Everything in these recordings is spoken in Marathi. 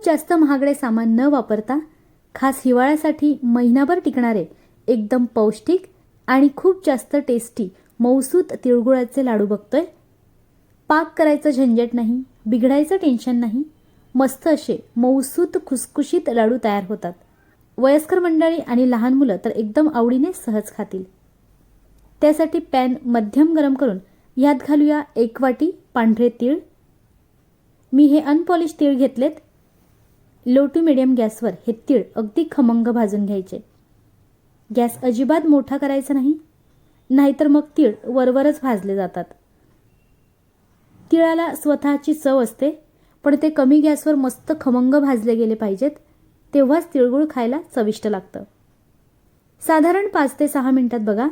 खूप जास्त महागडे सामान न वापरता खास हिवाळ्यासाठी महिनाभर टिकणारे एकदम पौष्टिक आणि खूप जास्त टेस्टी मौसूत तिळगुळाचे लाडू बघतोय. पाक करायचं झंझट नाही बिघडायचं टेन्शन नाही. मस्त असे मौसूत खुसखुशीत लाडू तयार होतात. वयस्कर मंडळी आणि लहान मुलं तर एकदम आवडीने सहज खातील. त्यासाठी पॅन मध्यम गरम करून यात घालूया एक वाटी पांढरे तीळ. मी हे अनपॉलिश तीळ घेतलेत. लो टू मिडियम गॅसवर हे तीळ अगदी खमंग भाजून घ्यायचे. गॅस अजिबात मोठा करायचा नाही. नाहीतर मग तीळ वरवरच भाजले जातात. तिळाला स्वतःची चव असते पण ते कमी गॅसवर मस्त खमंग भाजले गेले पाहिजेत तेव्हाच तिळगुळ खायला चविष्ट लागतं. साधारण पाच ते सहा मिनिटात बघा.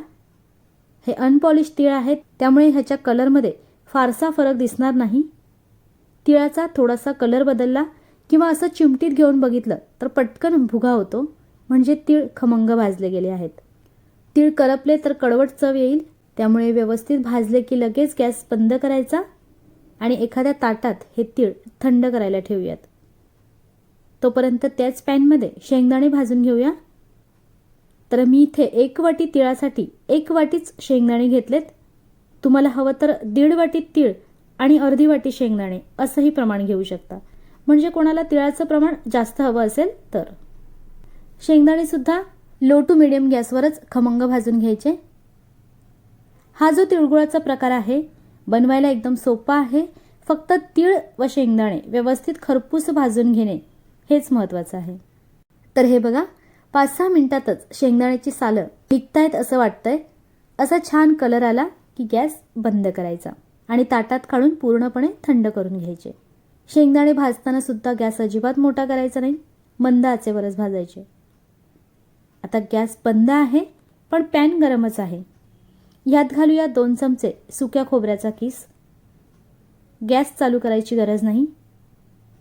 हे अनपॉलिश तीळ आहेत त्यामुळे ह्याच्या कलरमध्ये फारसा फरक दिसणार नाही. तिळाचा थोडासा कलर बदलला किंवा असं चिमटीत घेऊन बघितलं तर पटकन भुगा होतो. म्हणजे तीळ खमंग भाजले गेले आहेत. तीळ करपले तर कडवट चव येईल त्यामुळे व्यवस्थित भाजले की लगेच गॅस बंद करायचा आणि एखाद्या ताटात हे तीळ थंड करायला ठेवूयात. तोपर्यंत त्याच पॅनमध्ये शेंगदाणे भाजून घेऊया. तर मी इथे एक वाटी तिळासाठी एक वाटीच शेंगदाणे घेतलेत. तुम्हाला हवं तर दीड वाटी तीळ आणि अर्धी वाटी शेंगदाणे असंही प्रमाण घेऊ शकता. म्हणजे कोणाला तिळाचं प्रमाण जास्त हवं असेल तर. शेंगदाणे सुद्धा लो टू मिडियम गॅसवरच खमंग भाजून घ्यायचे. हा जो तिळगुळाचा प्रकार आहे बनवायला एकदम सोपा आहे फक्त तीळ व शेंगदाणे व्यवस्थित खरपूस भाजून घेणे हेच महत्त्वाचं आहे. तर हे बघा पाच सहा मिनिटातच शेंगदाण्याची सालं निघतायत असं वाटतंय असा छान कलर आला की गॅस बंद करायचा आणि ताटात काढून पूर्णपणे थंड करून घ्यायचे. शेंगदाणे भाजताना सुद्धा गॅस अजिबात मोठा करायचा नाही. मंद आचेवरच भाजायचे. आता गॅस बंद आहे पण पॅन गरमच आहे. यात घालूया दोन चमचे सुक्या खोबऱ्याचा किस. गॅस चालू करायची गरज नाही.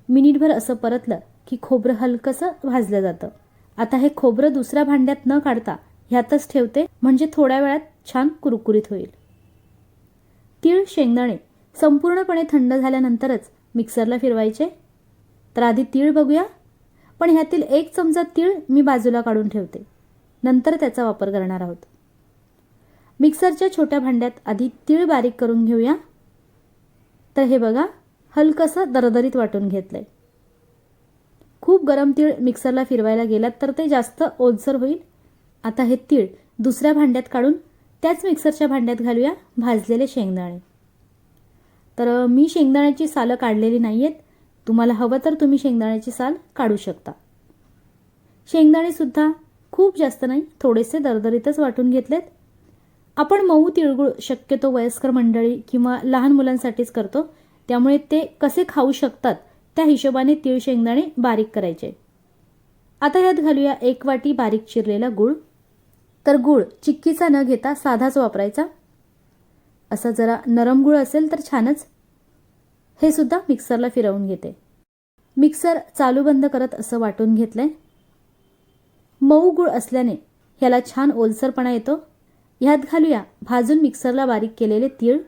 मिनिटभर असं परतलं की खोबरं हलकंसं भाजलं जातं. आता हे खोबरं दुसऱ्या भांड्यात न काढता ह्यातच ठेवते म्हणजे थोड्या वेळात छान कुरकुरीत होईल. तीळ शेंगदाणे संपूर्णपणे थंड झाल्यानंतरच मिक्सरला फिरवायचे. तर आधी तीळ बघूया. पण ह्यातील एक चमचा तीळ मी बाजूला काढून ठेवते. नंतर त्याचा वापर करणार आहोत. मिक्सरच्या छोट्या भांड्यात आधी तीळ बारीक करून घेऊया. तर हे बघा हलकंसं दरदरीत वाटून घेतलंय. खूप गरम तीळ मिक्सरला फिरवायला गेलात तर ते जास्त ओलसर होईल. आता हे तीळ दुसऱ्या भांड्यात काढून त्याच मिक्सरच्या भांड्यात घालूया भाजलेले शेंगदाणे. तर मी शेंगदाण्याची सालं काढलेली नाही आहेत तुम्हाला हवं तर तुम्ही शेंगदाण्याची साल काढू शकता. शेंगदाणेसुद्धा खूप जास्त नाही थोडेसे दरदरीतच वाटून घेतलेत. आपण मऊ तिळगुळ शक्यतो वयस्कर मंडळी किंवा लहान मुलांसाठीच करतो. त्यामुळे ते कसे खाऊ शकतात त्या हिशोबाने तीळ शेंगदाणे बारीक करायचे. आता यात घालूया एक वाटी बारीक चिरलेला गूळ. तर गूळ चिक्कीचा न घेता साधाच वापरायचा. असा जरा नरम गूळ असेल तर छानच. हे सुद्धा मिक्सरला फिरवून घेते. मिक्सर चालू बंद करत असं वाटून घेतलंय. मऊ गूळ असल्याने ह्याला छान ओलसरपणा येतो. ह्यात घालूया भाजून मिक्सरला बारीक केलेले तीळ.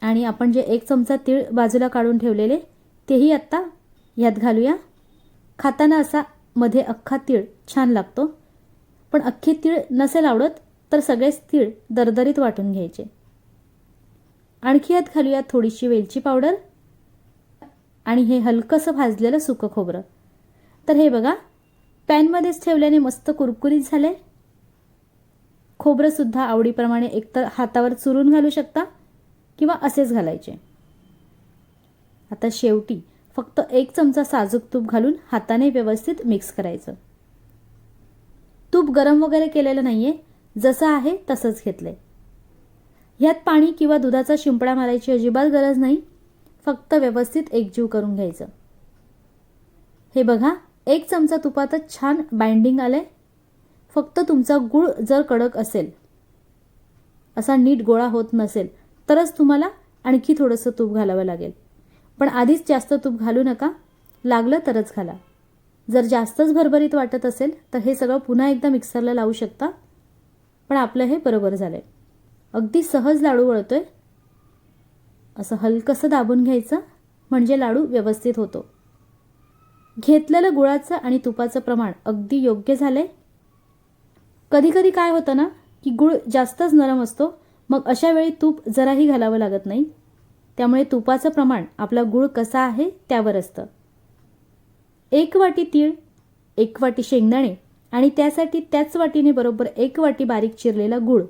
आणि आपण जे एक चमचा तीळ बाजूला काढून ठेवलेले तेही आत्ता ह्यात घालूया. खाताना असा मध्ये अख्खा तीळ छान लागतो. पण अख्खे तीळ नसेल आवडत तर सगळेच तीळ दरदरीत वाटून घ्यायचे. आणखी यात घालूया थोडीशी वेलची पावडर आणि हे हलकंसं भाजलेलं सुकं खोबरं. तर हे बघा पॅनमध्येच ठेवल्याने मस्त कुरकुरीत झाले. खोबरंसुद्धा आवडीप्रमाणे एकतर हातावर चुरून घालू शकता किंवा असेच घालायचे. आता शेवटी फक्त एक चमचा साजूक तूप घालून हाताने व्यवस्थित मिक्स करायचं. तूप गरम वगैरे केलेलं नाही आहे जसं आहे तसंच घेतलंय. ह्यात पाणी किंवा दुधाचा शिंपडा मारायची अजिबात गरज नाही फक्त व्यवस्थित एकजीव करून घ्यायचं. हे बघा एक चमचा तुपातच छान बाइंडिंग आलंय. फक्त तुमचा गूळ जर कडक असेल असा नीट गोळा होत नसेल तरच तुम्हाला आणखी थोडंसं तूप घालावं लागेल. पण आधीच जास्त तूप घालू नका लागलं तरच घाला. जर जास्तच भरभरीत वाटत असेल तर हे सगळं पुन्हा एकदा मिक्सरला लावू शकता. पण आपलं हे बरोबर झालंय. अगदी सहज लाडू वळतोय. असं हलकंसं दाबून घ्यायचं म्हणजे लाडू व्यवस्थित होतो. घेतलेलं गुळाचं आणि तुपाचं प्रमाण अगदी योग्य झालंय. कधीकधी काय होतं ना की गुळ जास्तच नरम असतो मग अशा वेळी तूप जराही घालावं लागत नाही. त्यामुळे तुपाचं प्रमाण आपला गुळ कसा आहे त्यावर असतं. एक वाटी तीळ एक वाटी शेंगदाणे आणि त्यासाठी त्याच वाटीने बरोबर एक वाटी बारीक चिरलेला गुळ.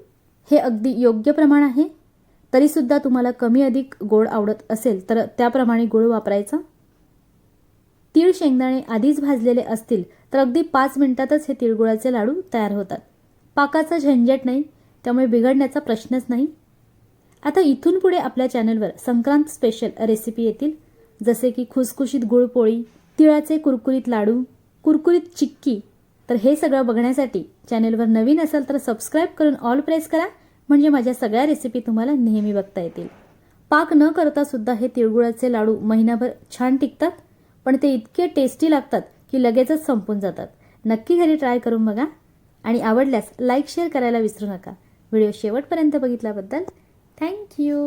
हे अगदी योग्य प्रमाण आहे. तरीसुद्धा तुम्हाला कमी अधिक गोड आवडत असेल तर त्याप्रमाणे गुळ वापरायचा. तीळ शेंगदाणे आधीच भाजलेले असतील तर अगदी पाच मिनिटातच हे तिळगुळाचे लाडू तयार होतात. पाकाचा झंझट नाही त्यामुळे बिघडण्याचा प्रश्नच नाही. आता इथून पुढे आपल्या चॅनलवर संक्रांत स्पेशल रेसिपी येतील जसे की खुसखुशीत गुळपोळी तिळाचे कुरकुरीत लाडू कुरकुरीत चिक्की तर हे सगळं बघण्यासाठी चॅनेलवर नवीन असाल तर सबस्क्राईब करून ऑल प्रेस करा म्हणजे माझ्या सगळ्या रेसिपी तुम्हाला नेहमी बघता येतील. पाक न करता सुद्धा हे तिळगुळाचे लाडू महिनाभर छान टिकतात पण ते इतके टेस्टी लागतात की लगेचच संपून जातात. नक्की घरी ट्राय करून बघा आणि आवडल्यास लाईक शेअर करायला विसरू नका. व्हिडिओ शेवटपर्यंत बघितल्याबद्दल थँक्यू